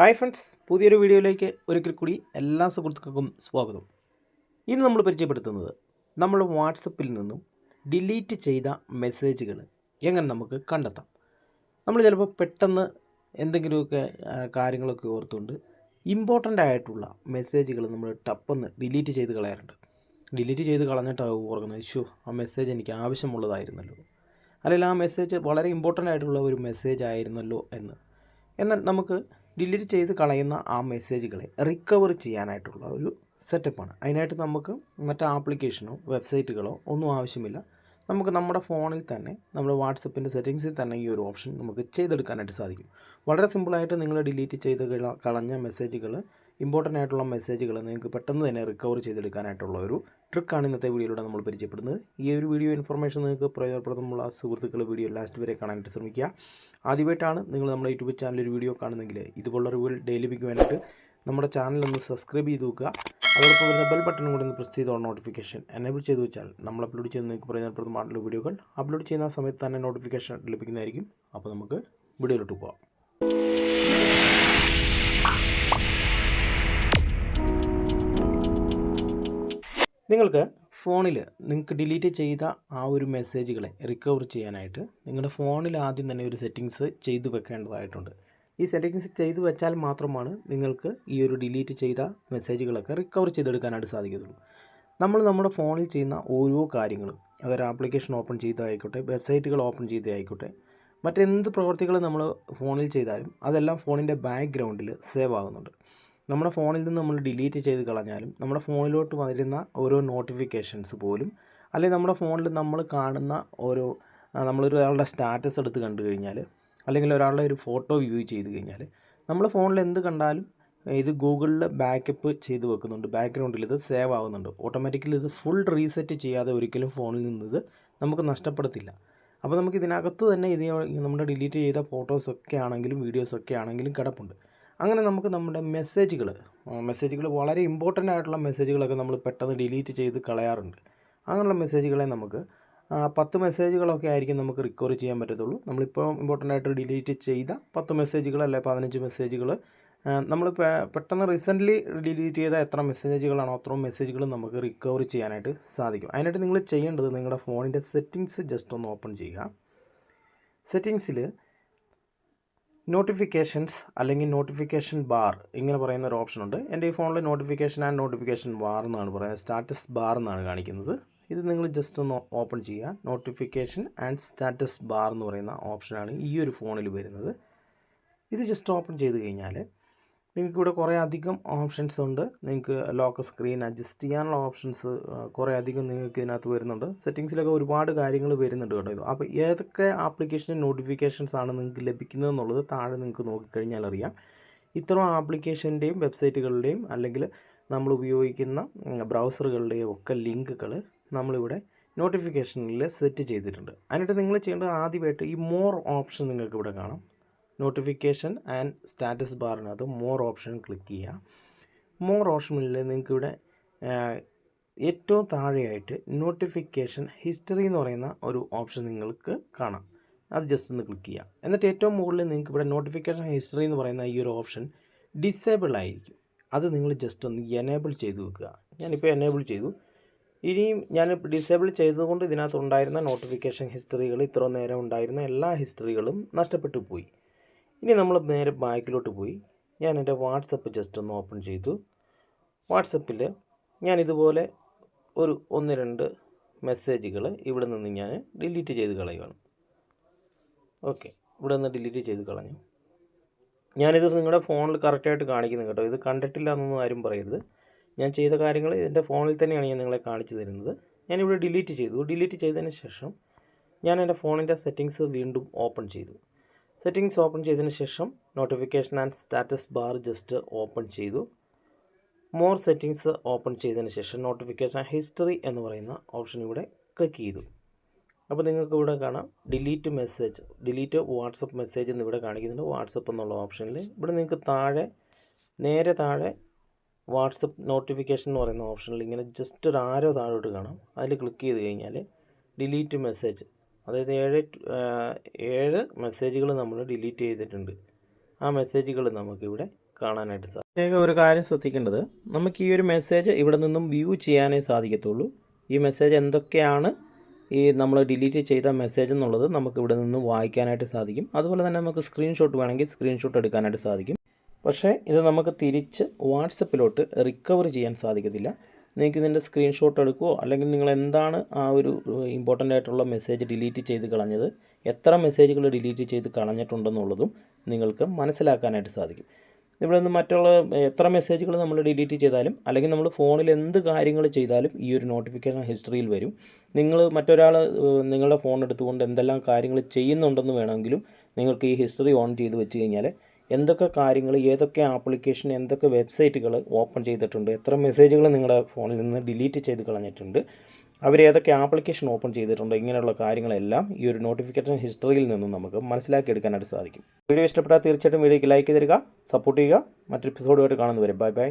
Hi friends പുതിയൊരു വീഡിയോയിലേക്ക് ഒരിക്കൽ കൂടി എല്ലാ സുഹൃത്തുക്കൾക്കും സ്വാഗതം. ഇന്ന് നമ്മൾ പരിചയപ്പെടുത്തുന്നത് നമ്മൾ വാട്സപ്പിൽ നിന്നും ഡിലീറ്റ് ചെയ്ത മെസ്സേജുകൾ എങ്ങനെ നമുക്ക് കണ്ടെത്താം. നമ്മൾ ചിലപ്പോൾ പെട്ടെന്ന് എന്തെങ്കിലുമൊക്കെ കാര്യങ്ങളൊക്കെ ഓർത്തുകൊണ്ട് ഇമ്പോർട്ടന്റ് ആയിട്ടുള്ള മെസ്സേജുകൾ നമ്മൾ ടപ്പെന്ന് ഡിലീറ്റ് ചെയ്ത് കളയാറുണ്ട്. ഡിലീറ്റ് ചെയ്ത് കളഞ്ഞിട്ടാകും ഓർക്കുന്നത് ഇഷ്യൂ ആ മെസ്സേജ് എനിക്ക് ആവശ്യമുള്ളതായിരുന്നല്ലോ. അല്ലെങ്കിൽ ആ മെസ്സേജ് വളരെ ഇമ്പോർട്ടന്റ് ആയിട്ടുള്ള ഒരു മെസ്സേജ് ആയിരുന്നല്ലോ എന്ന്. എന്നാൽ നമുക്ക് ഡിലീറ്റ് ചെയ്ത് കളയുന്ന ആ മെസ്സേജുകളെ റിക്കവർ ചെയ്യാനായിട്ടുള്ള ഒരു സെറ്റപ്പാണ് അതിനായിട്ട് നമുക്ക് മറ്റേ ആപ്ലിക്കേഷനോ വെബ്സൈറ്റുകളോ ഒന്നും ആവശ്യമില്ല. നമുക്ക് നമ്മുടെ ഫോണിൽ തന്നെ നമ്മുടെ വാട്സപ്പിന്റെ സെറ്റിങ്സിൽ തന്നെ ഈ ഒരു ഓപ്ഷൻ നമുക്ക് ചെയ്തെടുക്കാനായിട്ട് സാധിക്കും. വളരെ സിമ്പിളായിട്ട് നിങ്ങൾ ഡിലീറ്റ് ചെയ്ത് കളഞ്ഞ മെസ്സേജുകൾ ഇമ്പോർട്ടന്റ് ആയിട്ടുള്ള മെസ്സേജുകൾ നിങ്ങൾക്ക് പെട്ടെന്ന് തന്നെ റിക്കവർ ചെയ്തെടുക്കാനായിട്ടുള്ള ഒരു ട്രിക്കാണ് ഇന്നത്തെ വീഡിയോയിലൂടെ നമ്മൾ പരിചയപ്പെടുന്നത്. ഈ ഒരു വീഡിയോ ഇൻഫർമേഷൻ നിങ്ങൾക്ക് പ്രയോജനപ്രദമുള്ള സുഹൃത്തുക്കൾ വീഡിയോ ലാസ്റ്റ് വരെ കാണാനായിട്ട് ശ്രമിക്കുക. ആദ്യമായിട്ടാണ് നിങ്ങൾ നമ്മുടെ യൂട്യൂബ് ചാനൽ ഒരു വീഡിയോ കാണുന്നെങ്കിൽ ഇതുപോലുള്ള റിവ്യൂ ഡെയിലി ലഭിക്കുവാനായിട്ട് നമ്മുടെ ചാനൽ ഒന്ന് സബ്സ്ക്രൈബ് ചെയ്ത് വെക്കുക. അതോടൊപ്പം വരുന്ന ബെൽ ബട്ടൺ കൂടി ഒന്ന് പ്രസ് ചെയ്ത് നോട്ടിഫിക്കേഷൻ എനേബിൾ ചെയ്ത് വെച്ചാൽ നമ്മൾ അപ്ലോഡ് ചെയ്യുന്ന നിങ്ങൾക്ക് പ്രയോജനപ്രദമായിട്ടുള്ള വീഡിയോകൾ അപ്ലോഡ് ചെയ്യുന്ന സമയത്ത് തന്നെ നോട്ടിഫിക്കേഷൻ ലഭിക്കുന്നതായിരിക്കും. അപ്പോൾ നമുക്ക് വീഡിയോയിലോട്ട് പോകാം നിങ്ങൾക്ക് ഫോണിൽ നിങ്ങൾക്ക് ഡിലീറ്റ് ചെയ്ത ആ ഒരു മെസ്സേജുകളെ റിക്കവർ ചെയ്യാനായിട്ട് നിങ്ങളുടെ ഫോണിൽ ആദ്യം തന്നെ ഒരു സെറ്റിങ്സ് ചെയ്തു വെക്കേണ്ടതായിട്ടുണ്ട്. ഈ സെറ്റിങ്സ് ചെയ്തു വെച്ചാൽ മാത്രമാണ് നിങ്ങൾക്ക് ഈ ഒരു ഡിലീറ്റ് ചെയ്ത മെസ്സേജുകളൊക്കെ റിക്കവർ ചെയ്തെടുക്കാനായിട്ട് സാധിക്കത്തുള്ളൂ. നമ്മൾ നമ്മുടെ ഫോണിൽ ചെയ്യുന്ന ഓരോ കാര്യങ്ങളും അതൊരു ആപ്ലിക്കേഷൻ ഓപ്പൺ ചെയ്തതായിക്കോട്ടെ വെബ്സൈറ്റുകൾ ഓപ്പൺ ചെയ്തതായിക്കോട്ടെ മറ്റെന്ത് പ്രവർത്തികൾ നമ്മൾ ഫോണിൽ ചെയ്താലും അതെല്ലാം ഫോണിന്റെ ബാക്ക്ഗ്രൗണ്ടിൽ സേവ് ആകുന്നുണ്ട്. നമ്മുടെ ഫോണിൽ നിന്ന് നമ്മൾ ഡിലീറ്റ് ചെയ്ത് കളഞ്ഞാലും നമ്മുടെ ഫോണിലോട്ട് വരുന്ന ഓരോ നോട്ടിഫിക്കേഷൻസ് പോലും അല്ലെങ്കിൽ നമ്മുടെ ഫോണിൽ നമ്മൾ കാണുന്ന ഓരോ നമ്മളൊരു ഒരാളുടെ സ്റ്റാറ്റസ് എടുത്ത് കണ്ടു കഴിഞ്ഞാൽ അല്ലെങ്കിൽ ഒരാളുടെ ഒരു ഫോട്ടോ വ്യൂ ചെയ്ത് കഴിഞ്ഞാൽ നമ്മൾ ഫോണിൽ എന്ത് കണ്ടാലും ഇത് ഗൂഗിളിൽ ബാക്കപ്പ് ചെയ്ത് വെക്കുന്നുണ്ട്. ബാക്ക്ഗ്രൗണ്ടിൽ ഇത് സേവ് ആവുന്നുണ്ട്. ഓട്ടോമാറ്റിക്കലി ഇത് ഫുൾ റീസെറ്റ് ചെയ്യാതെ ഒരിക്കലും ഫോണിൽ നിന്ന് ഇത് നമുക്ക് നഷ്ടപ്പെടത്തില്ല. അപ്പോൾ നമുക്ക് ഇതിനകത്ത് തന്നെ ഇത് നമ്മുടെ ഡിലീറ്റ് ചെയ്ത ഫോട്ടോസൊക്കെ ആണെങ്കിലും വീഡിയോസൊക്കെ ആണെങ്കിലും കിടപ്പുണ്ട്. അങ്ങനെ നമുക്ക് നമ്മുടെ മെസ്സേജുകൾ മെസ്സേജുകൾ വളരെ ഇമ്പോർട്ടന്റ് ആയിട്ടുള്ള മെസ്സേജുകളൊക്കെ നമ്മൾ പെട്ടെന്ന് ഡിലീറ്റ് ചെയ്ത് കളയാറുണ്ട്. അങ്ങനെയുള്ള മെസ്സേജുകളെ നമുക്ക് പത്ത് മെസ്സേജുകളൊക്കെ ആയിരിക്കും നമുക്ക് റിക്കവർ ചെയ്യാൻ പറ്റത്തുള്ളൂ. നമ്മളിപ്പോൾ ഇമ്പോർട്ടന്റ് ആയിട്ട് ഡിലീറ്റ് ചെയ്ത പത്ത് മെസ്സേജുകൾ അല്ലെ പതിനഞ്ച് മെസ്സേജുകൾ നമ്മൾ പെട്ടെന്ന് റീസെന്റ്ലി ഡിലീറ്റ് ചെയ്ത എത്ര മെസ്സേജുകളാണോ അത്രയും മെസ്സേജുകൾ നമുക്ക് റിക്കവർ ചെയ്യാനായിട്ട് സാധിക്കും. അതിനായിട്ട് നിങ്ങൾ ചെയ്യേണ്ടത് നിങ്ങളുടെ ഫോണിന്റെ സെറ്റിങ്സ് ജസ്റ്റ് ഒന്ന് ഓപ്പൺ ചെയ്യുക. സെറ്റിങ്സിൽ നോട്ടിഫിക്കേഷൻസ് അല്ലെങ്കിൽ നോട്ടിഫിക്കേഷൻ ബാർ ഇങ്ങനെ പറയുന്ന ഒരു ഓപ്ഷൻ ഉണ്ട്. എന്റെ ഈ ഫോണിൽ നോട്ടിഫിക്കേഷൻ ആൻഡ് നോട്ടിഫിക്കേഷൻ ബാർ എന്നാണ് പറയുന്നത്. സ്റ്റാറ്റസ് ബാർ എന്നാണ് കാണിക്കുന്നത്. ഇത് നിങ്ങൾ ജസ്റ്റ് ഒന്ന് ഓപ്പൺ ചെയ്യുക. നോട്ടിഫിക്കേഷൻ ആൻഡ് സ്റ്റാറ്റസ് ബാർ എന്ന് പറയുന്ന ഓപ്ഷനാണ് ഈ ഒരു ഫോണിൽ വരുന്നത്. ഇത് ജസ്റ്റ് ഓപ്പൺ ചെയ്ത് കഴിഞ്ഞാൽ നിങ്ങൾക്ക് ഇവിടെ കുറേ അധികം ഓപ്ഷൻസ് ഉണ്ട്. നിങ്ങൾക്ക് ലോക്ക് സ്ക്രീൻ അഡ്ജസ്റ്റ് ചെയ്യാനുള്ള ഓപ്ഷൻസ് കുറേ അധികം നിങ്ങൾക്ക് ഇതിനകത്ത് വരുന്നുണ്ട് സെറ്റിങ്സിലൊക്കെ ഒരുപാട് കാര്യങ്ങൾ വരുന്നുണ്ട് കേട്ടോ ഇത്. അപ്പോൾ ഏതൊക്കെ ആപ്ലിക്കേഷന്റെ നോട്ടിഫിക്കേഷൻസ് ആണ് നിങ്ങൾക്ക് ലഭിക്കുന്നത് എന്നുള്ളത് താഴെ നിങ്ങൾക്ക് നോക്കിക്കഴിഞ്ഞാൽ അറിയാം. ഇത്തരം ആപ്ലിക്കേഷന്റെയും വെബ്സൈറ്റുകളുടെയും അല്ലെങ്കിൽ നമ്മൾ ഉപയോഗിക്കുന്ന ബ്രൗസറുകളുടെയും ഒക്കെ ലിങ്കുകൾ നമ്മളിവിടെ നോട്ടിഫിക്കേഷനിൽ സെറ്റ് ചെയ്തിട്ടുണ്ട്. അതിനായിട്ട് നിങ്ങൾ ചെയ്യേണ്ടത് ആദ്യമായിട്ട് ഈ മോർ ഓപ്ഷൻ നിങ്ങൾക്ക് ഇവിടെ കാണാം. നോട്ടിഫിക്കേഷൻ ആൻഡ് സ്റ്റാറ്റസ് ബാറിനകത്ത് മോർ ഓപ്ഷൻ ക്ലിക്ക് ചെയ്യുക. മോർ ഓപ്ഷനിൽ നിങ്ങൾക്കിവിടെ ഏറ്റവും താഴെയായിട്ട് നോട്ടിഫിക്കേഷൻ ഹിസ്റ്ററി എന്ന് പറയുന്ന ഒരു ഓപ്ഷൻ നിങ്ങൾക്ക് കാണാം. അത് ജസ്റ്റ് ഒന്ന് ക്ലിക്ക് ചെയ്യുക. എന്നിട്ട് ഏറ്റവും മുകളിൽ നിങ്ങൾക്ക് ഇവിടെ നോട്ടിഫിക്കേഷൻ ഹിസ്റ്ററി എന്ന് പറയുന്ന ഈ ഒരു ഓപ്ഷൻ ഡിസേബിൾ ആയിരിക്കും. അത് നിങ്ങൾ ജസ്റ്റ് ഒന്ന് എനേബിൾ ചെയ്ത് വെക്കുക. ഞാനിപ്പോൾ എനേബിൾ ചെയ്തു. ഇനിയും ഞാൻ ഡിസേബിൾ ചെയ്തതുകൊണ്ട് ഇതിനകത്ത് ഉണ്ടായിരുന്ന നോട്ടിഫിക്കേഷൻ ഹിസ്റ്ററികൾ ഇത്ര നേരം ഉണ്ടായിരുന്ന എല്ലാ ഹിസ്റ്ററികളും നഷ്ടപ്പെട്ടു പോയി. ഇനി നമ്മൾ നേരെ ബാക്കിലോട്ട് പോയി. ഞാൻ എന്റെ വാട്സപ്പ് ജസ്റ്റ് ഒന്ന് ഓപ്പൺ ചെയ്തു. വാട്സപ്പിൽ ഞാൻ ഇതുപോലെ ഒരു ഒന്ന് രണ്ട് മെസ്സേജുകൾ ഇവിടെ നിന്ന് ഞാൻ ഡിലീറ്റ് ചെയ്ത് കളയുകയാണ് ഓക്കെ ഇവിടെ നിന്ന് ഡിലീറ്റ് ചെയ്ത് കളഞ്ഞു. ഞാനിത് നിങ്ങളുടെ ഫോണിൽ കറക്റ്റായിട്ട് കാണിക്കുന്നു കേട്ടോ. ഇത് കണ്ടിട്ടില്ല എന്നൊന്നും ആരും പറയരുത്. ഞാൻ ചെയ്ത കാര്യങ്ങൾ എന്റെ ഫോണിൽ തന്നെയാണ് ഞാൻ നിങ്ങളെ കാണിച്ചു തരുന്നത്. ഞാനിവിടെ ഡിലീറ്റ് ചെയ്തു. ഡിലീറ്റ് ചെയ്തതിന് ശേഷം ഞാൻ എന്റെ ഫോണിന്റെ സെറ്റിങ്സ് വീണ്ടും ഓപ്പൺ ചെയ്തു. സെറ്റിങ്സ് ഓപ്പൺ ചെയ്തതിന് ശേഷം notification and status bar just open ചെയ്തു. മോർ സെറ്റിങ്സ് ഓപ്പൺ ചെയ്തതിന് ശേഷം നോട്ടിഫിക്കേഷൻ ഹിസ്റ്ററി എന്ന് പറയുന്ന ഓപ്ഷൻ ഇവിടെ ക്ലിക്ക് ചെയ്തു. അപ്പോൾ നിങ്ങൾക്ക് ഇവിടെ കാണാം. Delete message delete WhatsApp message എന്ന് ഇവിടെ കാണിക്കുന്നുണ്ട്. വാട്സപ്പ് എന്നുള്ള ഓപ്ഷനിൽ ഇവിടെ നിങ്ങൾക്ക് താഴെ നേരെ താഴെ വാട്സപ്പ് നോട്ടിഫിക്കേഷൻ എന്ന് പറയുന്ന ഓപ്ഷനിൽ ഇങ്ങനെ ജസ്റ്റ് ഒരു ആരോ താഴോട്ട് കാണാം. അതിൽ ക്ലിക്ക് ചെയ്ത് കഴിഞ്ഞാൽ ഡിലീറ്റ് മെസ്സേജ് അതായത് ഏഴ് ഏഴ് മെസ്സേജുകൾ നമ്മൾ ഡിലീറ്റ് ചെയ്തിട്ടുണ്ട്. ആ മെസ്സേജുകൾ നമുക്കിവിടെ കാണാനായിട്ട് സാധിക്കും പ്രത്യേക ഒരു കാര്യം ശ്രദ്ധിക്കേണ്ടത് നമുക്ക് ഈ ഒരു മെസ്സേജ് ഇവിടെ നിന്നും വ്യൂ ചെയ്യാനേ സാധിക്കത്തുള്ളൂ. ഈ മെസ്സേജ് എന്തൊക്കെയാണ് ഈ നമ്മൾ ഡിലീറ്റ് ചെയ്ത മെസ്സേജ് എന്നുള്ളത് നമുക്ക് ഇവിടെ നിന്ന് വായിക്കാനായിട്ട് സാധിക്കും. അതുപോലെ തന്നെ നമുക്ക് സ്ക്രീൻഷോട്ട് വേണമെങ്കിൽ സ്ക്രീൻഷോട്ട് എടുക്കാനായിട്ട് സാധിക്കും. പക്ഷേ ഇത് നമുക്ക് തിരിച്ച് വാട്സപ്പിലോട്ട് റിക്കവർ ചെയ്യാൻ സാധിക്കത്തില്ല. നിങ്ങൾക്ക് ഇതിന്റെ സ്ക്രീൻഷോട്ട് എടുക്കുമോ അല്ലെങ്കിൽ നിങ്ങൾ എന്താണ് ആ ഒരു ഇമ്പോർട്ടന്റ് ആയിട്ടുള്ള മെസ്സേജ് ഡിലീറ്റ് ചെയ്ത് കളഞ്ഞത്? എത്ര മെസ്സേജുകൾ ഡിലീറ്റ് ചെയ്ത് കളഞ്ഞിട്ടുണ്ടെന്നുള്ളതും നിങ്ങൾക്ക് മനസ്സിലാക്കാനായിട്ട് സാധിക്കും. ഇവിടെ നിന്ന് മറ്റുള്ള എത്ര മെസ്സേജുകൾ നമ്മൾ ഡിലീറ്റ് ചെയ്താലും അല്ലെങ്കിൽ നമ്മൾ ഫോണിൽ എന്ത് കാര്യങ്ങൾ ചെയ്താലും ഈ ഒരു നോട്ടിഫിക്കേഷൻ ഹിസ്റ്ററിയിൽ വരും. നിങ്ങൾ മറ്റൊരാൾ നിങ്ങളുടെ ഫോൺ എടുത്തുകൊണ്ട് എന്തെല്ലാം കാര്യങ്ങൾ ചെയ്യുന്നുണ്ടെന്ന് വേണമെങ്കിലും നിങ്ങൾക്ക് ഈ ഹിസ്റ്ററി ഓൺ ചെയ്ത് വെച്ച് കഴിഞ്ഞാൽ എന്തൊക്കെ കാര്യങ്ങൾ ഏതൊക്കെ ആപ്ലിക്കേഷൻ എന്തൊക്കെ വെബ്സൈറ്റുകൾ ഓപ്പൺ ചെയ്തിട്ടുണ്ട് എത്ര മെസ്സേജുകൾ നിങ്ങളുടെ ഫോണിൽ നിന്ന് ഡിലീറ്റ് ചെയ്ത് കളഞ്ഞിട്ടുണ്ട് അവർ ഏതൊക്കെ ആപ്ലിക്കേഷൻ ഓപ്പൺ ചെയ്തിട്ടുണ്ട് ഇങ്ങനെയുള്ള കാര്യങ്ങളെല്ലാം ഈ ഒരു നോട്ടിഫിക്കേഷൻ ഹിസ്റ്ററിയിൽ നിന്നും നമുക്ക് മനസ്സിലാക്കിയെടുക്കാനായിട്ട് സാധിക്കും. വീഡിയോ ഇഷ്ടപ്പെട്ടാൽ തീർച്ചയായിട്ടും വീഡിയോയ്ക്ക് ലൈക്ക് തരിക സപ്പോർട്ട് ചെയ്യുക. മറ്റൊരു എപ്പിസോഡുമായിട്ട് കാണുന്നവരെ ബൈ ബൈ.